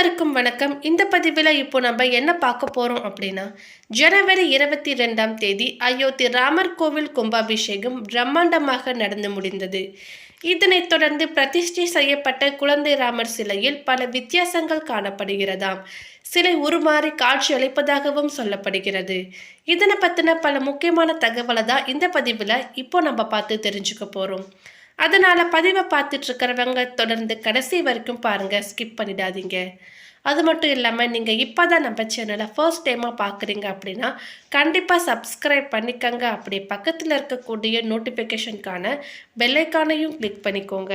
அனைவருக்கும் வணக்கம். இந்த பதிவில் இப்போ நம்ம என்ன பார்க்க போகிறோம் அப்படின்னா ஜனவரி இருபத்தி ரெண்டாம் தேதி அயோத்தி ராமர் கோவில் கும்பாபிஷேகம் பிரம்மாண்டமாக நடந்து முடிந்தது. இதனைத் தொடர்ந்து பிரதிஷ்டை செய்யப்பட்ட குழந்தை ராமர் சிலையில் பல வித்தியாசங்கள் காணப்படுகிறதாம். சிலை உருமாறி காட்சி அளிப்பதாகவும் சொல்லப்படுகிறது. இதனை பற்றின பல முக்கியமான தகவலை தான் இந்த பதிவில் இப்போ நம்ம பார்த்து தெரிஞ்சுக்க போகிறோம் அதனால் பதிவை பார்த்துட்ருக்கிறவங்க தொடர்ந்து கடைசி வரைக்கும் பாருங்கள் ஸ்கிப் பண்ணிடாதீங்க. அது மட்டும் இல்லாமல் நீங்கள் இப்போ தான் நம்ம சேனலை ஃபர்ஸ்ட் டைமாக பார்க்குறீங்க அப்படின்னா கண்டிப்பாக சப்ஸ்கிரைப் பண்ணிக்கங்க. அப்படி பக்கத்தில் இருக்கக்கூடிய நோட்டிஃபிகேஷனுக்கான பெல்லைக்கானையும் கிளிக் பண்ணிக்கோங்க.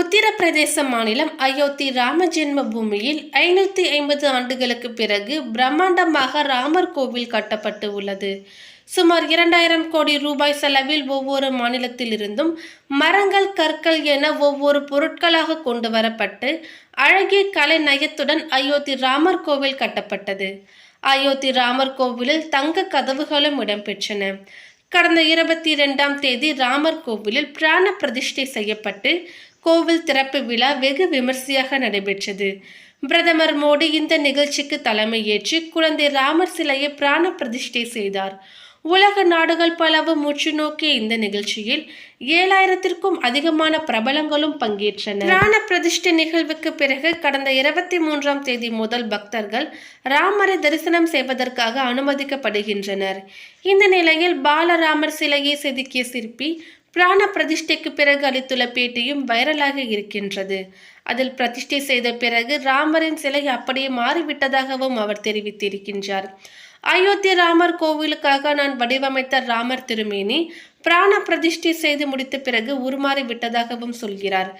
உத்தரப்பிரதேச மாநிலம் அயோத்தி ராம ஜென்ம பூமியில் ஐநூற்றி ஐம்பது ஆண்டுகளுக்கு பிறகு பிரம்மாண்டமாக ராமர் கோவில் கட்டப்பட்டு உள்ளது. சுமார் இரண்டாயிரம் கோடி ரூபாய் செலவில் ஒவ்வொரு மாநிலத்திலிருந்தும் மரங்கள் கற்கள் என ஒவ்வொரு பொருட்களாக கொண்டு வரப்பட்டு அழகிய கலை நயத்துடன் அயோத்தி ராமர் கோவில் கட்டப்பட்டது. அயோத்தி ராமர் கோவிலில் தங்க கதவுகளும் இடம்பெற்றன. கடந்த இருபத்தி இரண்டாம் தேதி ராமர் கோவிலில் பிராண பிரதிஷ்டை செய்யப்பட்டு கோவில் திறப்பு விழா வெகு விமர்சையாக நடைபெற்றது. பிரதமர் மோடி இந்த நிகழ்ச்சிக்கு தலைமையேற்று குழந்தை ராமர் சிலையை பிராண பிரதிஷ்டை செய்தார். உலக நாடுகள் பலவும் முற்று நோக்கிய இந்த நிகழ்ச்சியில் ஏழாயிரத்திற்கும் அதிகமான பிரபலங்களும் பங்கேற்றனர். பிராண பிரதிஷ்டை நிகழ்வுக்கு பிறகு கடந்த இருபத்தி மூன்றாம் தேதி முதல் பக்தர்கள் ராமரை தரிசனம் செய்வதற்காக அனுமதிக்கப்படுகின்றனர். இந்த நிலையில் பாலராமர் சிலையை செதுக்கிய சிற்பி பிராண பிரதிஷ்டைக்கு பிறகு அளித்துள்ள பேட்டியும் வைரலாக இருக்கின்றது. அதில் பிரதிஷ்டை செய்த பிறகு ராமரின் சிலை அப்படியே மாறிவிட்டதாகவும் அவர் தெரிவித்திருக்கின்றார். அயோத்தி ராமர் கோவிலுக்காக நான் வடிவமைத்த ராமர் திருமேனி பிராண பிரதிஷ்டை செய்து முடித்த பிறகு உருமாறி விட்டதாகவும் சொல்கிறார்.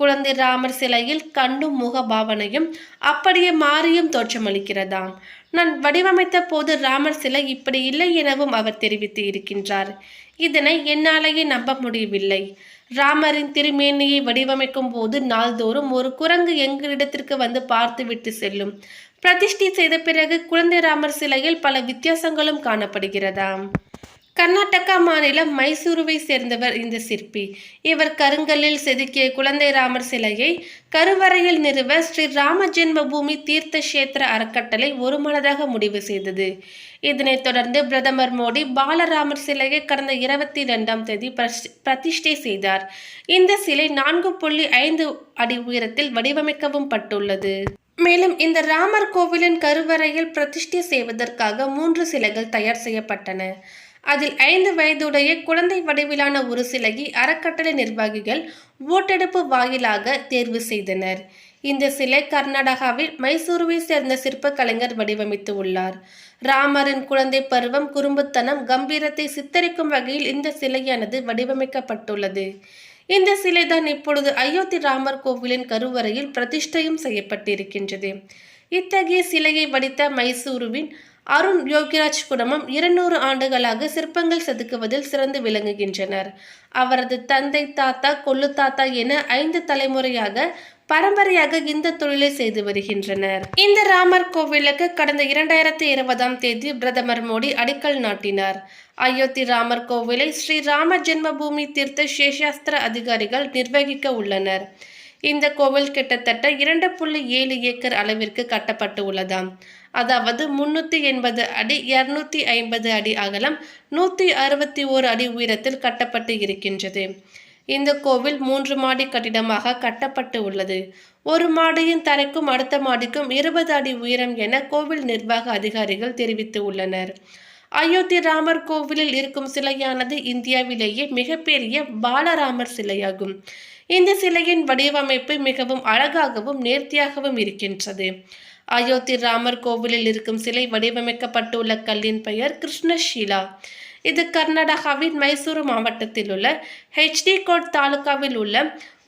குழந்தை ராமர் சிலையில் கண்ணும் முக பாவனையும் அப்படியே மாறியும் தோற்றமளிக்கிறதாம் நான் வடிவமைத்த போது ராமர் சிலை இப்படி இல்லை எனவும் அவர் தெரிவித்து இருக்கின்றார். இதனை என்னாலேயே நம்ப முடியவில்லை. ராமரின் திருமேனியை வடிவமைக்கும் போது நாள்தோறும் ஒரு குரங்கு எங்களிடத்திற்கு வந்து பார்த்துவிட்டு செல்லும். பிரதிஷ்டை செய்த பிறகு குழந்தை ராமர் சிலையில் பல வித்தியாசங்களும் காணப்படுகிறதாம். கர்நாடகா மாநிலம் மைசூருவை சேர்ந்தவர் இந்த சிற்பி. இவர் கருங்கல்லில் செதுக்கிய குழந்தை ராமர் சிலையை கருவறையில் நிறுவ ஸ்ரீ ராம தீர்த்த கஷேத்திர அறக்கட்டளை ஒருமனதாக முடிவு செய்தது. இதனைத் தொடர்ந்து பிரதமர் மோடி பாலராமர் சிலையை கடந்த இருபத்தி இரண்டாம் தேதி பிரஷ்- பிரதிஷ்டை செய்தார். இந்த சிலை நான்கு புள்ளி ஐந்து அடி உயரத்தில் வடிவமைக்கவும் பட்டுள்ளது. மேலும் இந்த ராமர் கோவிலின் கருவறையில் பிரதிஷ்டை செய்வதற்காக மூன்று சிலைகள் தயார் செய்யப்பட்டன. அதில் ஐந்து வயதுடைய குழந்தை வடிவிலான ஒரு சிலையை அறக்கட்டளை நிர்வாகிகள் ஓட்டெடுப்பு வாயிலாக தேர்வு செய்தனர். இந்த சிலை கர்நாடகாவில் மைசூருவை சேர்ந்த சிற்ப கலைஞர் வடிவமைத்து உள்ளார். ராமரின் குழந்தை பருவம் குறும்புத்தனம் கம்பீரத்தை சித்தரிக்கும் வகையில் இந்த சிலையானது வடிவமைக்கப்பட்டுள்ளது. இந்த சிலைதான் இப்பொழுது அயோத்தி ராமர் கோவிலின் கருவறையில் பிரதிஷ்டையும் செய்யப்பட்டிருக்கின்றது. இத்தகைய சிலையை வடித்த மைசூருவின் அருண் யோகிராஜ் குடும்பம் இருநூறு ஆண்டுகளாக சிற்பங்கள் செதுக்குவதில் சிறந்து விளங்குகின்றனர். அவரது தந்தை தாத்தா கொள்ளு தாத்தா என ஐந்து தலைமுறையாக பரம்பரையாக இந்த தொழிலை செய்து வருகின்றனர். இந்த ராமர் கோவிலுக்கு கடந்த இரண்டாயிரத்தி இருபதாம் தேதி பிரதமர் மோடி அடிக்கல் நாட்டினார். அயோத்தி ராமர் கோவிலை ஸ்ரீ ராம ஜென்மபூமி தீர்த்த சேஷாஸ்திர அதிகாரிகள் நிர்வகிக்க உள்ளனர். இந்த கோவில் கிட்டத்தட்ட இரண்டு புள்ளி ஏழு ஏக்கர் அளவிற்கு கட்டப்பட்டு உள்ளதாம். அதாவது முன்னூற்றி எண்பது அடி இரநூத்தி ஐம்பது அடி அகலம் நூற்றி அறுபத்தி ஓரு அடி உயரத்தில் கட்டப்பட்டு இருக்கின்றது. இந்த கோவில் மூன்று மாடி கட்டிடமாக கட்டப்பட்டு உள்ளது. ஒரு மாடியின் தரைக்கும் அடுத்த மாடிக்கும் இருபது அடி உயரம் என கோவில் நிர்வாக அதிகாரிகள் தெரிவித்து உள்ளனர். அயோத்தி ராமர் கோவிலில் இருக்கும் சிலையானது இந்தியாவிலேயே மிகப்பெரிய பாலராமர் சிலையாகும். இந்த சிலையின் வடிவமைப்பு மிகவும் அழகாகவும் நேர்த்தியாகவும் இருக்கின்றது. அயோத்தி ராமர் கோவிலில் இருக்கும் சிலை வடிவமைக்கப்பட்டுள்ள கல்லின் பெயர் கிருஷ்ணஷீலா. இது கர்நாடகாவின் மைசூரு மாவட்டத்தில் உள்ள ஹெச்டி கோட் தாலுகாவில் உள்ள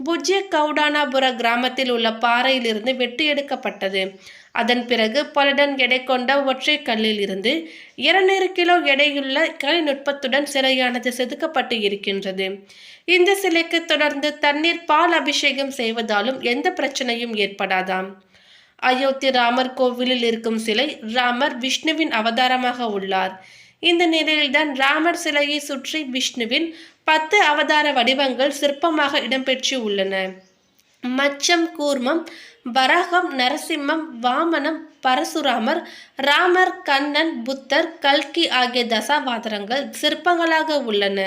புஜ்ய கவுடானாபுர கிராமத்தில் உள்ள பாறையிலிருந்து வெட்டி எடுக்கப்பட்டது. அதன் பிறகு பல டன் எடை கொண்ட ஒற்றை கல்லில் இருந்து இருநூறு கிலோ எடையுள்ள கலைநுட்பத்துடன் சிலையானது செதுக்கப்பட்டு இருக்கின்றது. இந்த சிலைக்கு தொடர்ந்து தண்ணீர் பால் அபிஷேகம் செய்வதாலும் எந்த பிரச்சனையும் ஏற்படாதாம். அயோத்தி ராமர் கோவிலில் இருக்கும் சிலை ராமர் விஷ்ணுவின் அவதாரமாக உள்ளார். இந்த நிலையில்தான் ராமர் சிலையை சுற்றி விஷ்ணுவின் பத்து அவதார வடிவங்கள் சிற்பமாக இடம்பெற்று உள்ளன. மச்சம் கூர்மம் வராகம் நரசிம்மம் வாமனம் பரசுராமர் ராமர் கண்ணன் புத்தர் கல்கி ஆகிய தசாவாதரங்கள் சிற்பங்களாக உள்ளன.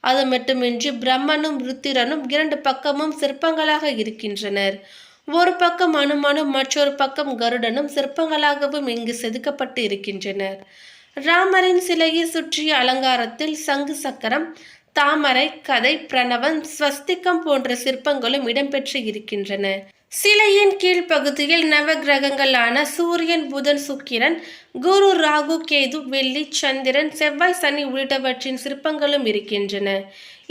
அது மட்டுமின்றி பிரம்மனும் ருத்திரனும் இரண்டு பக்கமும் சிற்பங்களாக இருக்கின்றனர். ஒரு பக்கம் அனுமனும் மற்றொரு பக்கம் கருடனும் சிற்பங்களாகவும் இங்கு செதுக்கப்பட்டு இருக்கின்றனர். ராமரின் சிலையை சுற்றிய அலங்காரத்தில் சங்கு சக்கரம் தாமரை கதை பிரணவன் ஸ்வஸ்திகம் போன்ற சிற்பங்களும் இடம்பெற்று இருக்கின்றன. சிலையின் கீழ்ப்பகுதியில் நவகிரகங்களான சூரியன் புதன் சுக்கிரன் குரு ராகு கேது வெள்ளி சந்திரன் செவ்வாய் சனி உள்ளிட்டவற்றின் சிற்பங்களும் இருக்கின்றன.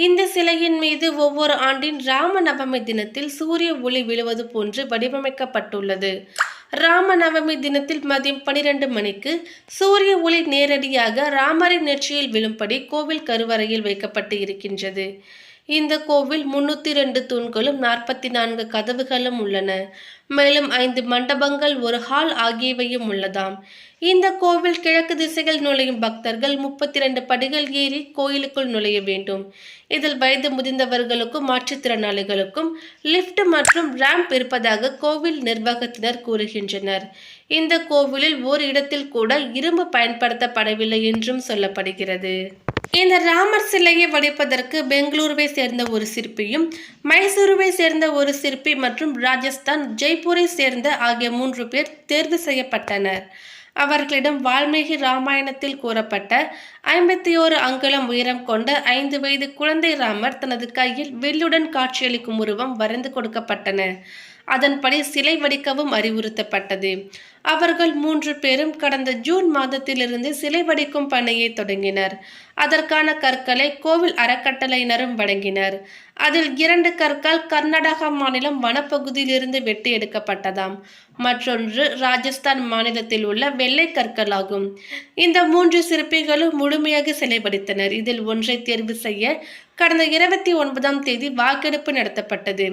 இந்த சிலையின் மீது ஒவ்வொரு ஆண்டின் ராம நவமி தினத்தில் சூரிய ஒளி விழுவது போன்று வடிவமைக்கப்பட்டுள்ளது. ராம நவமி தினத்தில் மதியம் பனிரெண்டு மணிக்கு சூரிய ஒளி நேரடியாக ராமரின் நெற்றியில் விழும்படி கோவில் கருவறையில் வைக்கப்பட்டு இருக்கின்றது. இந்த கோவில் முன்னூற்றி ரெண்டு தூண்களும் நாற்பத்தி நான்கு கதவுகளும் உள்ளன. மேலும் ஐந்து மண்டபங்கள் ஒரு ஹால் ஆகியவையும் உள்ளதாம். இந்த கோவில் கிழக்கு திசையில் நுழையும் பக்தர்கள் முப்பத்தி ரெண்டு படிகள் ஏறி கோயிலுக்குள் நுழைய வேண்டும். இதில் வயது முதிர்ந்தவர்களுக்கும் மாற்றுத்திறனாளிகளுக்கும் லிஃப்ட் மற்றும் ரேம்ப் இருப்பதாக கோவில் நிர்வாகத்தினர் கூறுகின்றனர். இந்த கோவிலில் ஓர் இடத்தில் கூட இரும்பு பயன்படுத்தப்படவில்லை என்றும் சொல்லப்படுகிறது. இந்த ராமர் சிலையை வடிப்பதற்கு பெங்களூருவை சேர்ந்த ஒரு சிற்பியும் மைசூருவை சேர்ந்த ஒரு சிற்பி மற்றும் ராஜஸ்தான் ஜெய்ப்பூரை சேர்ந்த ஆகிய மூன்று பேர் தேர்வு செய்யப்பட்டனர். அவர்களிடம் வால்மீகி ராமாயணத்தில் கூறப்பட்ட ஐம்பத்தி ஓரு அங்குலம் உயரம் கொண்ட ஐந்து வயது குழந்தை ராமர் தனது கையில் வில்லுடன் காட்சியளிக்கும் உருவம் வரைந்து கொடுக்கப்பட்டன. அதன்படி சிலை வடிக்கவும் அறிவுறுத்தப்பட்டது. அவர்கள் மூன்று பேரும் கடந்த ஜூன் மாதத்திலிருந்து சிலை வடிக்கும் பணியை தொடங்கினர். அதற்கான கற்களை கோவில் அறக்கட்டளையினரும் வழங்கினர். அதில் இரண்டு கற்கள் கர்நாடகா மாநிலம் வனப்பகுதியிலிருந்து வெட்டி எடுக்கப்பட்டதாம். மற்றொன்று ராஜஸ்தான் மாநிலத்தில் உள்ள வெள்ளை கற்களாகும். இந்த மூன்று சிற்பிகளும் முழுமையாக சிலை வடித்தனர். இதில் ஒன்றை தேர்வு செய்ய கடந்த இருபத்தி ஒன்பதாம் தேதி வாக்கெடுப்பு நடத்தப்பட்டது.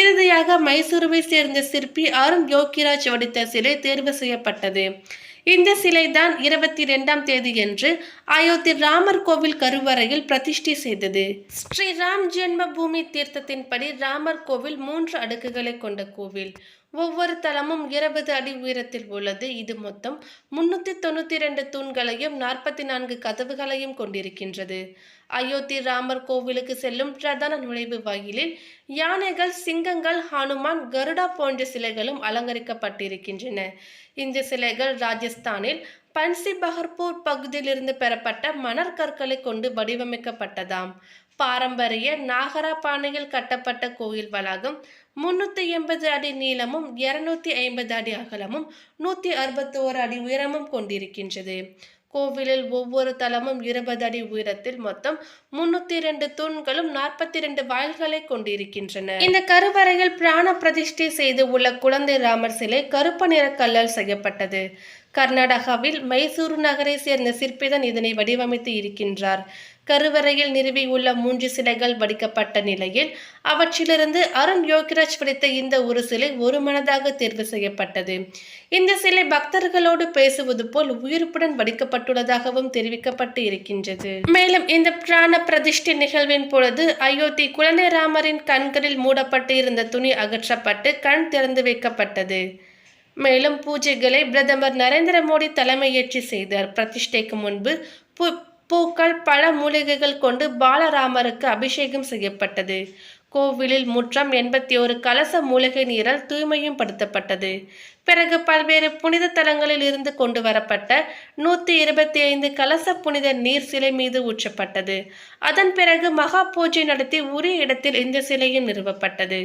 இறுதியாக மைசூருவை சேர்ந்த சிற்பி அருண் யோகிராஜ் வடித்த சிலை தேர்வு செய்யப்பட்டது. இந்த சிலைதான் இருபத்தி ரெண்டாம் தேதியன்று அயோத்தி ராமர் கோவில் கருவறையில் பிரதிஷ்டை செய்தது. ஸ்ரீ ராம் ஜென்ம பூமி தீர்த்தத்தின்படி ராமர் கோவில் மூன்று அடுக்குகளை கொண்ட கோவில். ஒவ்வொரு தளமும் இருபது அடி உயரத்தில் உள்ளது. இது மொத்தம் முன்னூத்தி தொண்ணூத்தி ரெண்டு தூண்களையும் நாற்பத்தி நான்கு கதவுகளையும் கொண்டிருக்கின்றது. அயோத்தி ராமர் கோவிலுக்கு செல்லும் பிரதான நுழைவு வாயிலில் யானைகள் சிங்கங்கள் ஹனுமான் கருடா போன்ற சிலைகளும் அலங்கரிக்கப்பட்டிருக்கின்றன. இந்த சிலைகள் ராஜஸ்தானில் பன்சி பஹர்பூர் பகுதியிலிருந்து பெறப்பட்ட மணற்கற்களை கொண்டு வடிவமைக்கப்பட்டதாம். பாரம்பரிய நாகரா பானையில் கட்டப்பட்ட கோயில் வளாகம் முன்னூற்றி எண்பது அடி நீளமும் இருநூத்தி ஐம்பது அடி அகலமும் நூற்றி அறுபத்தி ஓரு அடி உயரமும் கொண்டிருக்கின்றது. கோவிலில் ஒவ்வொரு தளமும் இருபது அடி உயரத்தில் மொத்தம் முன்னூத்தி இரண்டு தூண்களும் நாற்பத்தி இரண்டு வாயில்களை கொண்டிருக்கின்றன. இந்த கருவறையில் பிராண பிரதிஷ்டை செய்து உள்ள குழந்தை ராமர் சிலை கருப்பு நிற கல்லால் செய்யப்பட்டது. கர்நாடகாவில் மைசூரு நகரை சேர்ந்த சிற்பிதான் இதனை வடிவமைத்து இருக்கின்றார். கருவறையில் நிறுவியுள்ள மூன்று சிலைகள் வடிக்கப்பட்ட நிலையில் அவற்றிலிருந்து அருண் யோகிராஜ் வடித்த இந்த ஒரு சிலை ஒரு மனதாக தேர்வு செய்யப்பட்டது. இந்த சிலை பக்தர்களோடு பேசுவது போல் உயிர்ப்புடன் வடிக்கப்பட்டுள்ளதாகவும் தெரிவிக்கப்பட்டு இருக்கின்றது. மேலும் இந்த பிராண பிரதிஷ்டை நிகழ்வின் பொழுது அயோத்தி குழந்தை ராமரின் கண்களில் மூடப்பட்டு இருந்த துணி அகற்றப்பட்டு கண் திறந்து வைக்கப்பட்டது. மேலும் பூஜைகளை பிரதமர் நரேந்திர மோடி தலைமையேற்றி செய்தார். பிரதிஷ்டைக்கு முன்பு பூக்கள் பல மூலிகைகள் கொண்டு பாலராமருக்கு அபிஷேகம் செய்யப்பட்டது. கோவிலில் முற்றம் எண்பத்தி ஒரு கலச மூலிகை நீரால் தூய்மையும் படுத்தப்பட்டது. பிறகு பல்வேறு புனித தலங்களில் இருந்து கொண்டு வரப்பட்ட நூற்றி இருபத்தி ஐந்து கலச புனித நீர் சிலை மீது ஊற்றப்பட்டது. அதன் பிறகு மகா பூஜை நடத்தி உரிய இடத்தில் இந்த சிலையும் நிறுவப்பட்டது.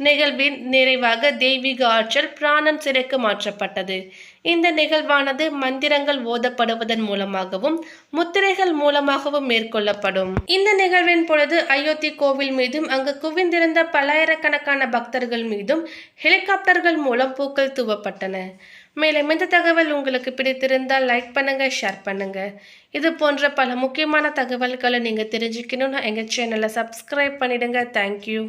நிகழ்வின் நிறைவாக தெய்வீக ஆற்றல் பிராணன் சிறைக்கு மாற்றப்பட்டது. இந்த நிகழ்வானது மந்திரங்கள் ஓதப்படுவதன் மூலமாகவும் முத்திரைகள் மூலமாகவும் மேற்கொள்ளப்படும். இந்த நிகழ்வின் பொழுது அயோத்தி கோவில் மீதும் அங்கு குவிந்திருந்த பல்லாயிரக்கணக்கான பக்தர்கள் மீதும் ஹெலிகாப்டர்கள் மூலம் பூக்கள் தூவப்பட்டன. மேலும் இந்த தகவல் உங்களுக்கு பிடித்திருந்தால் லைக் பண்ணுங்க ஷேர் பண்ணுங்க. இது போன்ற பல முக்கியமான தகவல்களை நீங்க தெரிஞ்சுக்கணும்னா எங்க சேனலை சப்ஸ்கிரைப் பண்ணிடுங்க. தேங்க்யூ